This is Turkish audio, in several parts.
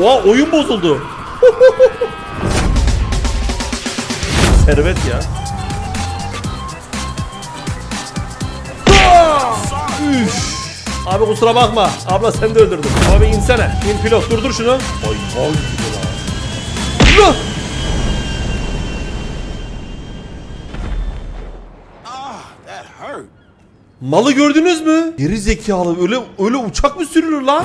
Oha oyun bozuldu. Servet ya. Üf. Abi kusura bakma. Abla sen de öldürdün. Abi insene. İn pilot durdur şunu. Ay ay gibi lan. Malı gördünüz mü? Geri zekalı öyle öyle uçak mı sürülür lan?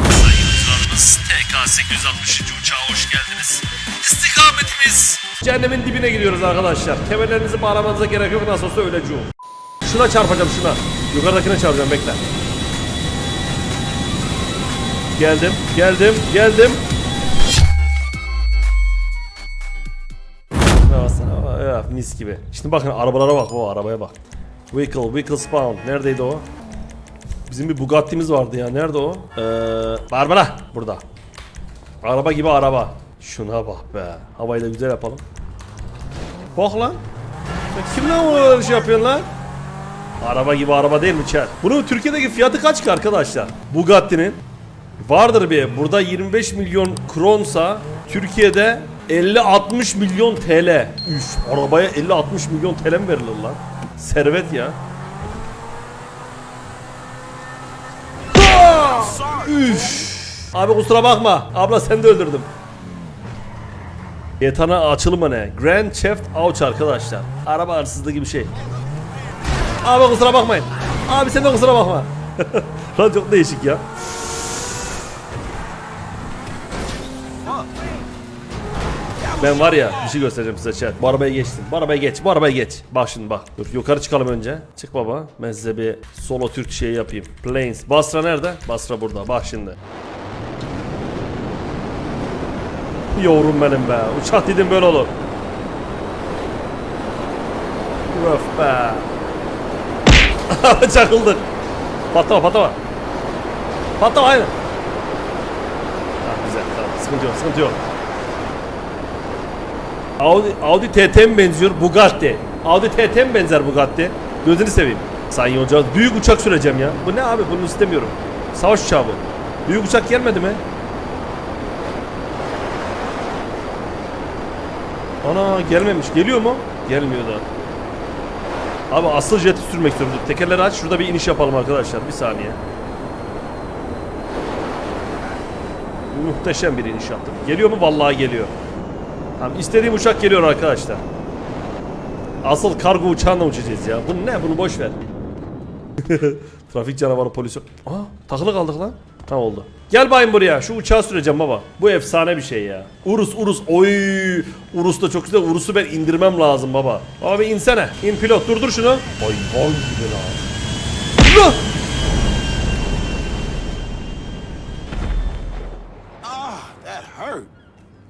Yolcularımız TK 860. uçağa hoş geldiniz. İstikametimiz Cehennemin dibine gidiyoruz arkadaşlar. Kemerlerinizi bağlamanıza gerek yok nasıl olsa öleceğim. Şuna çarpacağım şuna. Yukarıdakine çarpacağım bekle. Geldim, geldim, geldim. Baksana, ya, mis gibi. Şimdi bakın arabalara bak, o arabaya bak. Vehicle, vehicle spawn. Neredeydi o? Bizim bir Bugatti'miz vardı ya. Nerede o? Ee, Barbara. Burada. Araba gibi araba. Şuna bak be. Havayı da güzel yapalım. Bak lan. Sen kimle o şey yapıyorsun lan? Araba gibi araba değil mi Çer? Bunun Türkiye'deki fiyatı kaç ki arkadaşlar? Bugatti'nin. Vardır bir. Burada 25 milyon kronsa Türkiye'de 50-60 milyon TL. Üf arabaya 50-60 milyon TL mi verilir lan? Servet ya. Üf. Abi kusura bakma. Abla sen de öldürdüm. Yetana açılımı ne? Grand Theft Auto arkadaşlar. Araba hırsızlığı gibi şey. Abi kusura bakmayın. Abi sen de kusura bakma. Lan çok değişik ya. Ben var ya bir şey göstereceğim size chat. Bu arabaya geçtim. Bu arabaya geç. Bu arabaya geç. Bak şimdi bak. Dur yukarı çıkalım önce. Çık baba. Ben size bir solo Türk şey yapayım. Planes. Basra nerede? Basra burada. Bak şimdi. Yavrum benim be. Uçak dedim böyle olur. Öf be. Çakıldık. Patlama patlama. Patlama aynen. Ha, güzel tamam. Sıkıntı yok sıkıntı yok. Audi, Audi TT mi benziyor Bugatti? Audi TT mi benzer Bugatti? Gözünü seveyim. Sayın yolcular büyük uçak süreceğim ya. Bu ne abi bunu istemiyorum. Savaş uçağı bu. Büyük uçak gelmedi mi? Ana gelmemiş. Geliyor mu? Gelmiyor da. Abi asıl jeti sürmek istiyorum. Tekerleri aç. Şurada bir iniş yapalım arkadaşlar. Bir saniye. Muhteşem bir iniş yaptım. Geliyor mu? Vallahi geliyor. Tamam istediğim uçak geliyor arkadaşlar. Asıl kargo uçağına uçacağız ya. Bu ne? Bunu boş ver. Trafik canavarı polis. Aa takılı kaldık lan. Tamam oldu. Gel bayım buraya. Şu uçağı süreceğim baba. Bu efsane bir şey ya. Urus Urus. Oy. Urus da çok güzel. Urus'u ben indirmem lazım baba. Abi insene. İn pilot durdur şunu. Ay vay gibi lan.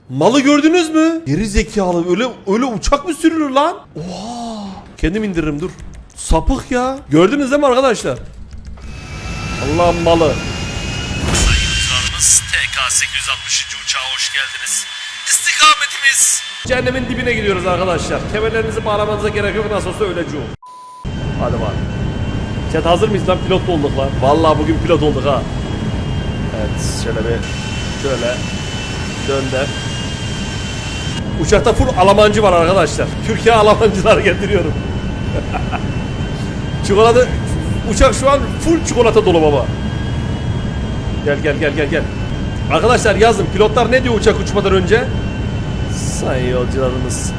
Malı gördünüz mü? Geri zekalı öyle öyle uçak mı sürülür lan? Oha! Kendim indiririm dur. Sapık ya. Gördünüz değil mi arkadaşlar? Allah'ın malı. yolcularımız TK 860. uçağa hoş geldiniz. İstikametimiz Cehennemin dibine gidiyoruz arkadaşlar. Kemerlerinizi bağlamanıza gerek yok nasıl olsa öleceğim. Hadi bak. Chat hazır mıyız lan? Pilot olduk lan. Vallahi bugün pilot olduk ha. Evet şöyle bir şöyle dönder. Uçakta full Almancı var arkadaşlar. Türkiye Almancılar getiriyorum. çikolata uçak şu an full çikolata dolu baba. Gel gel gel gel gel. Arkadaşlar yazın pilotlar ne diyor uçak uçmadan önce? Sayın yolcularımız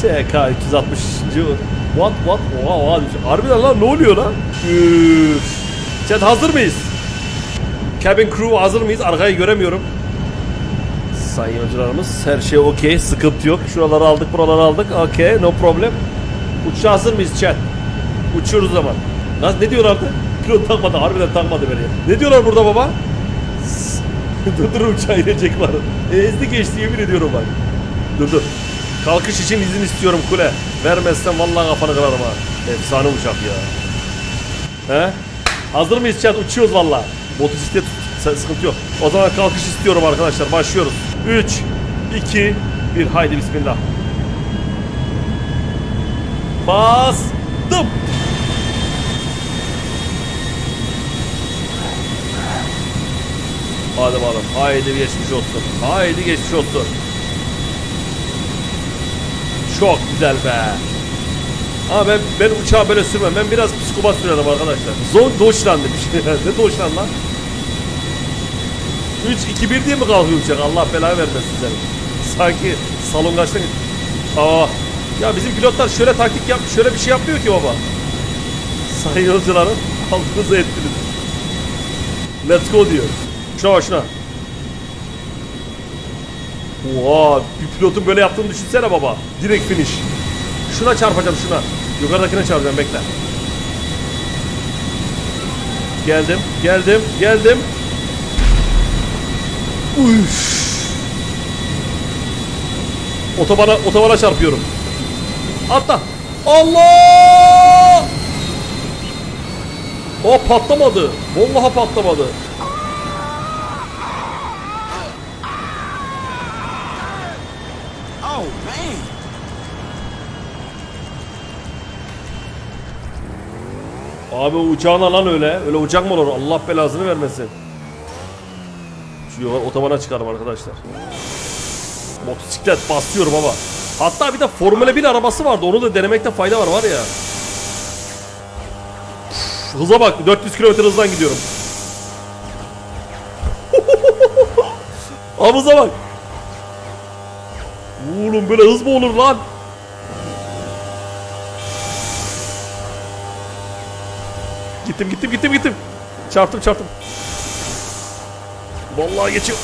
TK 260. What what? Oha oha. Harbiden lan ne oluyor lan? Üf. Chat hazır mıyız? Cabin crew hazır mıyız? Arkayı göremiyorum. Sayın yolcularımız her şey okey. Sıkıntı yok. Şuraları aldık buraları aldık. Okey no problem. Uçuşa hazır mıyız chat? Uçuyoruz zaman. Lan ne diyorlardı? Pilot takmadı. Harbiden takmadı beni. Ne diyorlar burada baba? dur dur uçağa inecek var. E, ezdi geçti yemin ediyorum bak. Dur dur. Kalkış için izin istiyorum kule. Vermezsen vallahi kafanı kırarım ha. Efsane uçak ya. He? Hazır mıyız chat? Uçuyoruz vallahi. Motosiklet s- sıkıntı yok. O zaman kalkış istiyorum arkadaşlar. Başlıyoruz. 3 2 1 haydi bismillah. Bastım. Hadi bakalım. Haydi geçmiş olsun. Haydi geçmiş olsun. Çok güzel be. Ama ben, ben uçağı böyle sürmem. Ben biraz psikopat sürerim arkadaşlar. Deutschland demiş. ne Deutschland lan? 3 2 1 diye mi kalkıyor uçak? Allah belanı vermesin seni. Sanki salon kaçta Aa. Ya bizim pilotlar şöyle taktik yap, şöyle bir şey yapmıyor ki baba. Sayın yolcularım, altınıza ettiniz. Let's go diyor. Şuna bak. Oha, bir pilotun böyle yaptığını düşünsene baba. Direkt finish. Şuna çarpacağım şuna. Yukarıdakine çarpacağım bekle. Geldim, geldim, geldim. Üf. Otobana, otobana çarpıyorum. Atla. Allah! O patlamadı. Vallahi patlamadı. Oh. Abi uçağına lan öyle. Öyle uçak mı olur? Allah belasını vermesin. Şu yukarı otobana çıkarım arkadaşlar. Motosiklet bastıyor baba. Hatta bir de Formula 1 arabası vardı. Onu da denemekte fayda var var ya. Üf, Hıza bak 400 km hızdan gidiyorum. Havuza bak. Oğlum böyle hız mı olur lan? Gittim gittim gittim gittim. Çarptım çarptım. Vallahi geçiyor.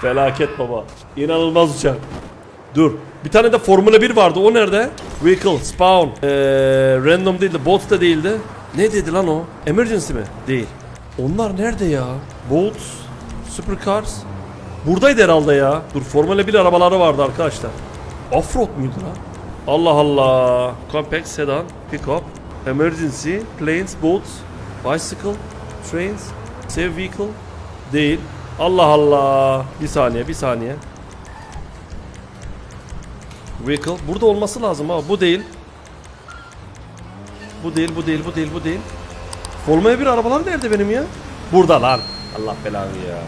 Felaket baba. İnanılmaz uçak. Dur. Bir tane de Formula 1 vardı. O nerede? Vehicle, spawn. Ee, random değildi. Bolt da değildi. Ne dedi lan o? Emergency mi? Değil. Onlar nerede ya? Bolt, Supercars. Buradaydı herhalde ya. Dur Formula 1 arabaları vardı arkadaşlar. Offroad muydu lan? Allah Allah. Compact sedan, pickup, emergency, planes, boats, bicycle, trains, save vehicle. Değil. Allah Allah. Bir saniye, bir saniye. Vehicle. Burada olması lazım ama bu değil. Bu değil, bu değil, bu değil, bu değil. Formula 1 arabalar nerede benim ya? Burada lan. Allah belanı ya.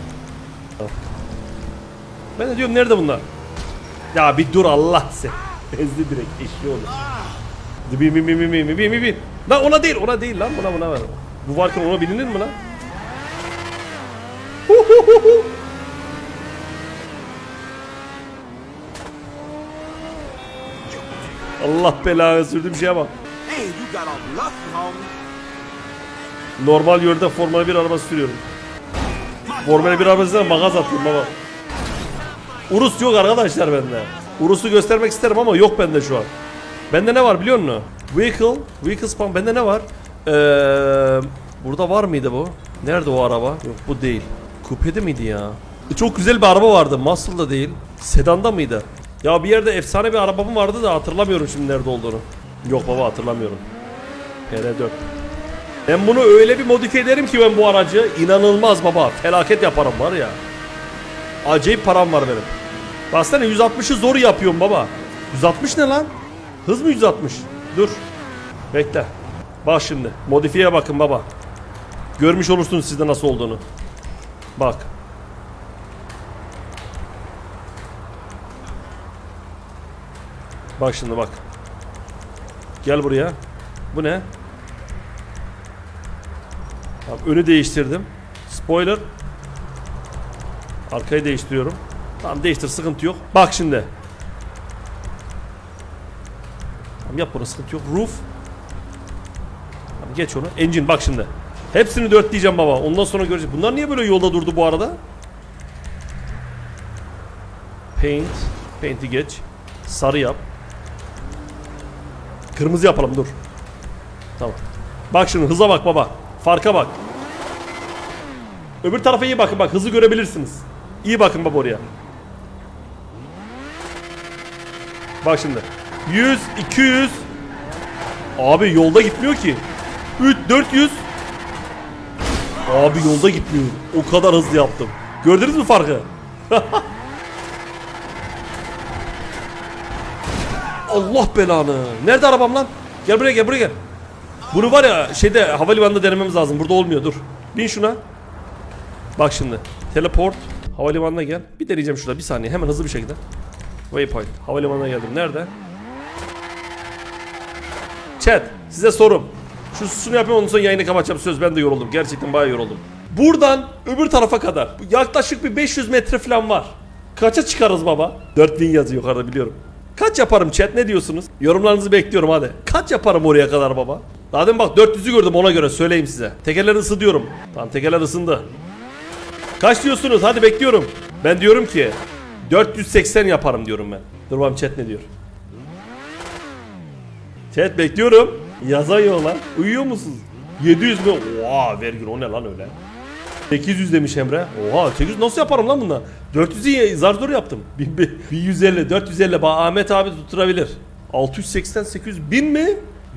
Ben de diyorum nerede bunlar? Ya bir dur Allah sen. Ezdi direkt eşli olur. Bin bin bin bin bin bin bin bin. Lan ona değil ona değil lan buna buna ver. Bu varken ona bilinir mi lan? Hu hu hu hu. Allah belanı sürdüğüm şeye bak. Hey, Normal yolda Formula 1 arabası sürüyorum. Formula 1 arabasına magaz attım baba. Urus yok arkadaşlar bende. Urus'u göstermek isterim ama yok bende şu an. Bende ne var biliyor musun? Vehicle, vehicle spam bende ne var? Ee, burada var mıydı bu? Nerede o araba? Yok bu değil. Kupede miydi ya? E, çok güzel bir araba vardı. Muscle'da değil. Sedanda mıydı? Ya bir yerde efsane bir arabam vardı da hatırlamıyorum şimdi nerede olduğunu. Yok baba hatırlamıyorum. PR4. Ben bunu öyle bir modifiye ederim ki ben bu aracı inanılmaz baba. Felaket yaparım var ya. Acayip param var benim. Baksana 160'ı zor yapıyorum baba. 160 ne lan? Hız mı 160? Dur. Bekle. Bak şimdi. Modifiyeye bakın baba. Görmüş olursunuz sizde nasıl olduğunu. Bak. Bak şimdi bak. Gel buraya. Bu ne? Tamam, önü değiştirdim. Spoiler. Arkayı değiştiriyorum. Tamam değiştir sıkıntı yok. Bak şimdi. Tamam yap bunu sıkıntı yok. Roof. Tamam, geç onu. Engine bak şimdi. Hepsini dört diyeceğim baba. Ondan sonra göreceğiz. Bunlar niye böyle yolda durdu bu arada? Paint. Paint'i geç. Sarı yap. Kırmızı yapalım dur. Tamam. Bak şimdi hıza bak baba. Farka bak. Öbür tarafa iyi bakın bak hızı görebilirsiniz. İyi bakın baba oraya. Bak şimdi. 100, 200. Abi yolda gitmiyor ki. 3, 400. Abi yolda gitmiyor. O kadar hızlı yaptım. Gördünüz mü farkı? Allah belanı. Nerede arabam lan? Gel buraya gel buraya gel. Bunu var ya şeyde havalimanında denememiz lazım. Burada olmuyor dur. Bin şuna. Bak şimdi. Teleport. Havalimanına gel. Bir deneyeceğim şurada bir saniye. Hemen hızlı bir şekilde. Waypoint. Havalimanına geldim. Nerede? Chat size sorum. Şu susunu yapayım ondan sonra yayını kapatacağım söz ben de yoruldum. Gerçekten bayağı yoruldum. Buradan öbür tarafa kadar yaklaşık bir 500 metre falan var. Kaça çıkarız baba? 4000 yazıyor yukarıda biliyorum. Kaç yaparım chat ne diyorsunuz? Yorumlarınızı bekliyorum hadi. Kaç yaparım oraya kadar baba? Daha bak 400'ü gördüm ona göre söyleyeyim size. Tekerler ısı diyorum. Tamam tekerler ısındı. Kaç diyorsunuz? Hadi bekliyorum. Ben diyorum ki 480 yaparım diyorum ben. Dur bakalım chat ne diyor. Chat bekliyorum. Yazıyor lan. Uyuyor musunuz? 700 mü? Oha vergin o ne lan öyle? 800 demiş Emre. Oha 800 nasıl yaparım lan bundan? 400'ü zar zor yaptım. 1150, 450 bak Ahmet abi tutturabilir. 680, 800, 1000 mi?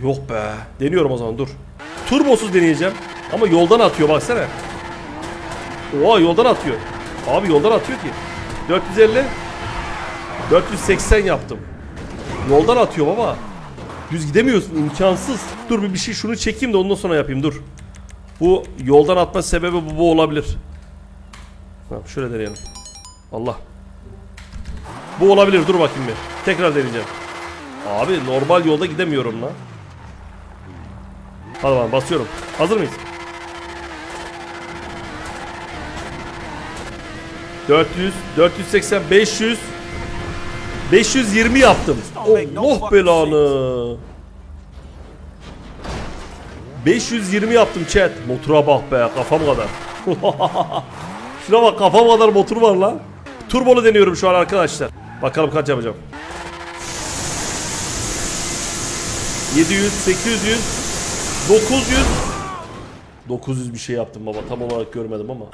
Yok be. Deniyorum o zaman dur. Turbosuz deneyeceğim. Ama yoldan atıyor baksana. Oha yoldan atıyor. Abi yoldan atıyor ki. 450, 480 yaptım. Yoldan atıyor baba. Düz gidemiyorsun imkansız. Dur bir bir şey şunu çekeyim de ondan sonra yapayım dur. Bu yoldan atma sebebi bu, bu olabilir. Tamam şöyle deneyelim. Allah. Bu olabilir dur bakayım bir. Tekrar deneyeceğim. Abi normal yolda gidemiyorum lan. Hadi bakalım basıyorum. Hazır mıyız? 400, 480, 500 520 yaptım. Allah belanı. 520 yaptım chat. Motora bak be kafam kadar. Şuna bak kafam kadar motor var lan. Turbolu deniyorum şu an arkadaşlar. Bakalım kaç yapacağım. 700, 800, 900. 900 bir şey yaptım baba. Tam olarak görmedim ama.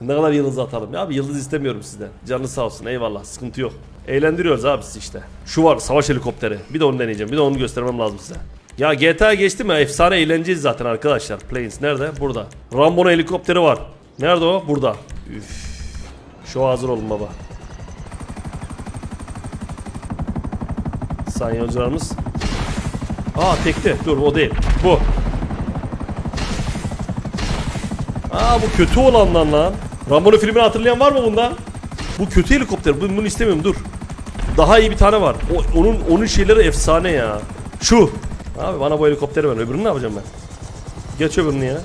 Ne kadar yıldız atalım ya abi yıldız istemiyorum sizden. Canı sağ olsun eyvallah sıkıntı yok. Eğlendiriyoruz abi sizi işte. Şu var savaş helikopteri. Bir de onu deneyeceğim. Bir de onu göstermem lazım size. Ya GTA geçti mi? Efsane eğleneceğiz zaten arkadaşlar. Planes nerede? Burada. Rambo'nun helikopteri var. Nerede o? Burada. Üf. Şu hazır olun baba. Sayın yolcularımız. Aa tekli. Dur o değil. Bu. Aa bu kötü olandan lan. Rambo'nun filmini hatırlayan var mı bunda? Bu kötü helikopter. Bunu, bunu istemiyorum dur. Daha iyi bir tane var. O, onun onun şeyleri efsane ya. Şu. Abi bana bu helikopteri ver. Öbürünü ne yapacağım ben? Geç öbürünü ya.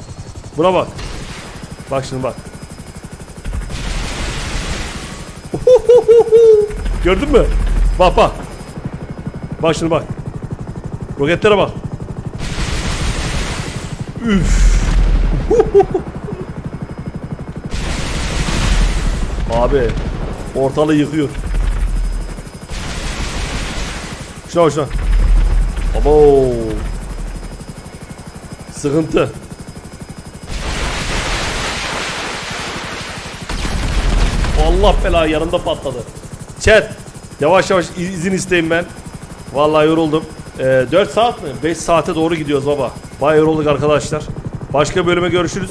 Buna bak. Bak şimdi bak. Gördün mü? Bak bak. Bak şimdi bak. Roketlere bak. Üf. Abi ortalığı yıkıyor. Şuna şuna. Abo. Sıkıntı. Allah bela yanımda patladı. Chat. Yavaş yavaş izin isteyeyim ben. Vallahi yoruldum. Ee, 4 saat mi? 5 saate doğru gidiyoruz baba. Bayağı yorulduk arkadaşlar. Başka bölüme görüşürüz.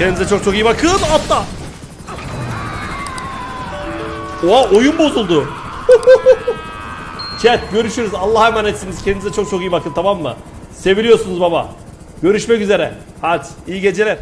Kendinize çok çok iyi bakın. Atla. Oha oyun bozuldu. Chat görüşürüz. Allah'a emanetsiniz. Kendinize çok çok iyi bakın tamam mı? Seviliyorsunuz baba. Görüşmek üzere. Hadi iyi geceler.